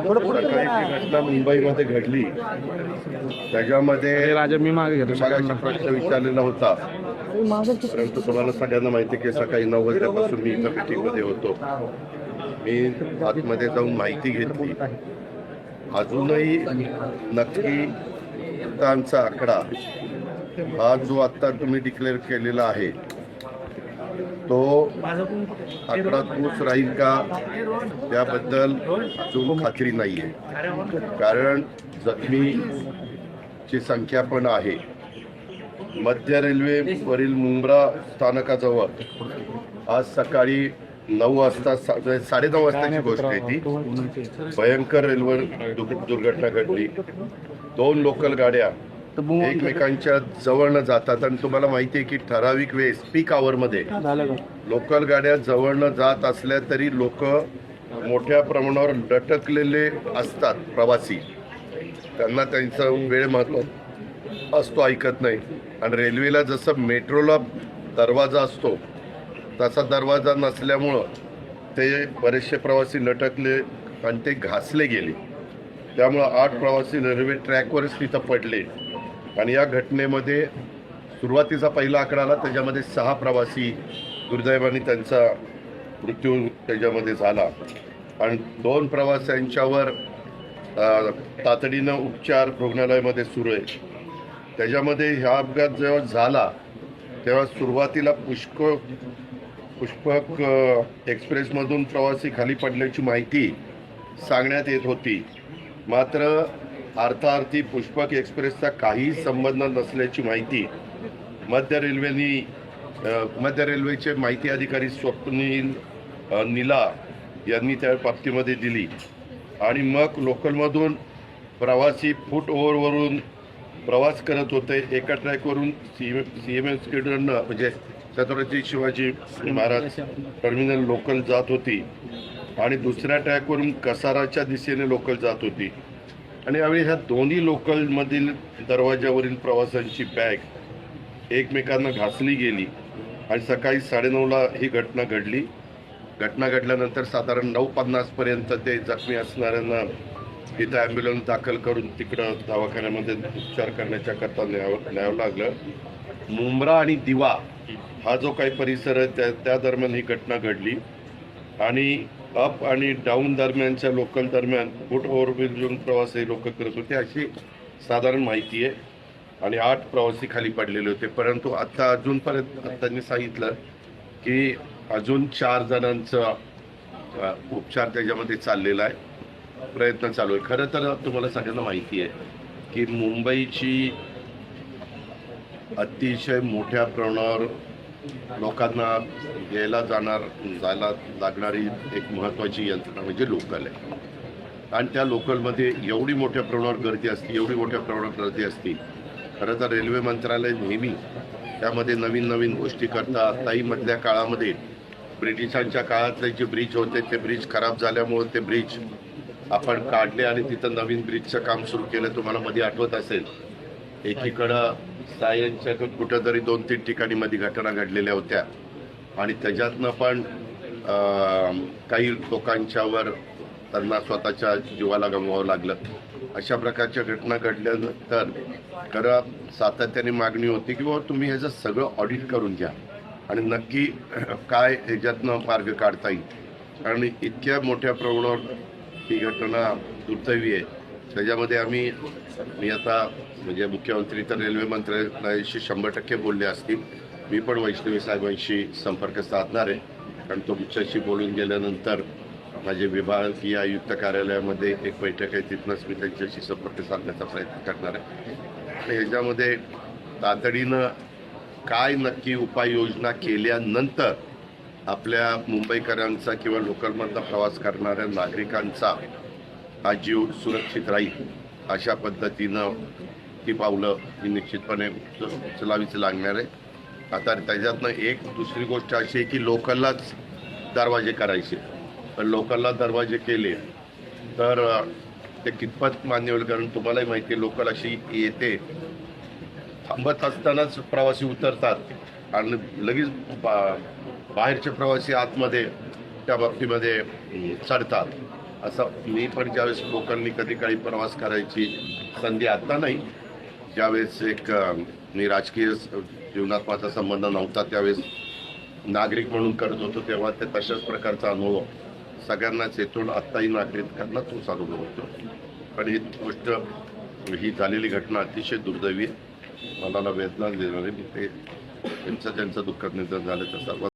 सकाळी जी घटना मुंबईमध्ये घडली. त्याच्यामध्ये राजा मी मागे घेतो. प्रश्न विचारलेला होता. परंतु तुम्हाला सगळ्यांना माहिती आहे की सकाळी नऊ वाजल्यापासून मी इथं मीटिंगमध्ये होतो. मी आतमध्ये जाऊन माहिती घेतली. अजूनही नक्की मृतांचा आकडा हा जो आता तुम्ही डिक्लेअर केलेला आहे तो आकडा तोच राहील का त्याबद्दल अजून खात्री नाही आहे कारण जखमीची संख्या पण आहे. मध्य रेल्वेवरील मुंब्रा स्थानकाजवळ आज सकाळी नऊ वाजता सा- म्हणजे साडेनऊ वाजताची गोष्ट आहे ती. भयंकर रेल्वे दुर्घटना घडली. दोन लोकल गाड्या एकमेकांच्या जवळ न जातात. आणि तुम्हाला माहिती आहे की ठराविक वेळेस पीकमध्ये झालं का? लोकल गाड्या जवळनं जात असल्या तरी लोक मोठ्या प्रमाणावर लटकलेले असतात प्रवासी. त्यांना त्यांचा वेळ महत्त्व असतो ऐकत नाही. आणि रेल्वेला जसं मेट्रोला दरवाजा असतो तसा दरवाजा नसल्यामुळं ते बरेचसे प्रवासी लटकले आणि ते घासले गेले. त्यामुळं आठ प्रवासी रेल्वे ट्रॅकवरच तिथं पडले. आणि या घटनेमध्ये सुरुवातीचा पहिला आकडा आला त्याच्यामध्ये सहा प्रवासी दुर्दैवाने त्यांचा मृत्यू त्याच्यामध्ये झाला. आणि दोन प्रवाशांच्यावर तातडीनं उपचार रुग्णालयामध्ये सुरू आहे. त्याच्यामध्ये ह्या अपघात जेव्हा झाला तेव्हा सुरुवातीला पुष्क पुष्पक एक्सप्रेसमधून प्रवासी खाली पडल्याची माहिती सांगण्यात येत होती. मात्र अर्थार्थी पुष्पक एक्सप्रेसचा काहीही संबंध नसल्याची माहिती मध्य रेल्वेनी मध्य रेल्वेचे माहिती अधिकारी स्वप्नील निला यांनी त्या बाबतीमध्ये दिली. आणि मग लोकलमधून प्रवासी फूट ओव्हरवरून प्रवास करत होते. एका ट्रॅकवरून सी सी एम एस केडरनं म्हणजे छत्रपती शिवाजी महाराज टर्मिनल लोकल जात होती. आणि दुसऱ्या ट्रॅकवरून कसाराच्या दिशेने लोकल जात होती. आणि यावेळी ह्या दोन्ही लोकलमधील दरवाज्यावरील प्रवाशांची बॅग एकमेकांना घासली गेली आणि सकाळी साडेनऊला ही घटना घडली. घटना घडल्यानंतर साधारण नऊ पन्नासपर्यंत ते जखमी असणाऱ्यांना तिथं ॲम्ब्युलन्स दाखल करून तिकडं दवाखान्यामध्ये उपचार करण्याच्या करता न्यावं न्यावं लागलं. मुंब्रा आणि दिवा हा जो काही परिसर आहे त्या त्या दरम्यान ही घटना घडली. आणि अप आणि डाऊन दरम्यानच्या लोकल दरम्यान फूट ओव्हरब्रिज घेऊन प्रवासी लोक करत होते अशी साधारण माहिती आहे. आणि आठ प्रवासी खाली पडलेले होते. परंतु आत्ता अजूनपर्यंत त्यांनी सांगितलं की अजून चार जणांचं उपचार त्याच्यामध्ये चाललेला आहे. प्रयत्न चालू आहे. खरं तर तुम्हाला सगळ्यांना माहिती आहे की मुंबईची अतिशय मोठ्या प्रमाणावर लोकांना यायला जाणार जायला लागणारी एक महत्त्वाची यंत्रणा म्हणजे लोकल आहे. आणि त्या लोकलमध्ये एवढी मोठ्या प्रमाणावर गर्दी असते एवढी मोठ्या प्रमाणावर गर्दी असते. खरं तर रेल्वे मंत्रालय नेहमी त्यामध्ये नवीन नवीन गोष्टी करतात. ताई मधल्या काळामध्ये ब्रिटिशांच्या काळातले जे ब्रिज होते ते ब्रिज खराब झाल्यामुळे ते ब्रिज आपण काढले आणि तिथं नवीन ब्रिजचं काम सुरू केलं. तुम्हाला मध्ये आठवत असेल एकीकडं सायनच्या कुठंतरी दोन तीन ठिकाणी मध्ये घटना घडलेल्या होत्या. आणि त्याच्यातनं पण काही लोकांच्यावर त्यांना स्वतःच्या जीवाला गमवावं लागलं. अशा प्रकारच्या घटना घडल्यानंतर खरं सातत्याने मागणी होती की बाबा तुम्ही ह्याचं सगळं ऑडिट करून घ्या. आणि नक्की काय ह्याच्यातनं मार्ग काढता येईल. आणि इतक्या मोठ्या प्रमाणावर ही घटना दुर्दैवी आहे. त्याच्यामध्ये आम्ही मी आता म्हणजे मुख्यमंत्री तर रेल्वे मंत्रालयाशी शंभर टक्के बोलले असतील. मी पण वैष्णवी साहेबांशी संपर्क साधणार आहे. कारण तुमच्याशी बोलून गेल्यानंतर माझे विभागीय आयुक्त कार्यालयामध्ये एक बैठक आहे तिथनंच मी त्यांच्याशी संपर्क साधण्याचा प्रयत्न करणार आहे. आणि ह्याच्यामध्ये तातडीनं काय नक्की उपाययोजना केल्यानंतर आपल्या मुंबईकरांचा किंवा लोकलमधला प्रवास करणाऱ्या नागरिकांचा हा जीव सुरक्षित राहील अशा पद्धतीनं ती पावलं ही निश्चितपणे च- उचलावीच लागणार आहे. आता त्याच्यातनं एक दुसरी गोष्ट अशी आहे की लोकललाच दरवाजे करायचे. पण लोकलला दरवाजे केले तर ते कितपत मान्य होईल कारण तुम्हालाही माहिती आहे लोकल अशी येते. थांबत असतानाच प्रवासी उतरतात आणि लगेच बा बाहेरचे प्रवासी आतमध्ये त्या बाबतीमध्ये चढतात. असं मी पण ज्यावेळेस लोकांनी कधी काळी प्रवास करायची संधी आता नाही ज्यावेळेस एक मी राजकीय जीवनात माझा संबंध नव्हता त्यावेळेस नागरिक म्हणून करत होतो तेव्हा ते तशाच प्रकारचा अनुभव सगळ्यांनाच येथून आत्ताही नागरिकांना तोच अनुभव होतो. पण ही गोष्ट ही झालेली घटना अतिशय दुर्दैवी मनाला वेदना देणारी ते त्यांचं त्यांचं दुःखद निधन झालं तर सर्व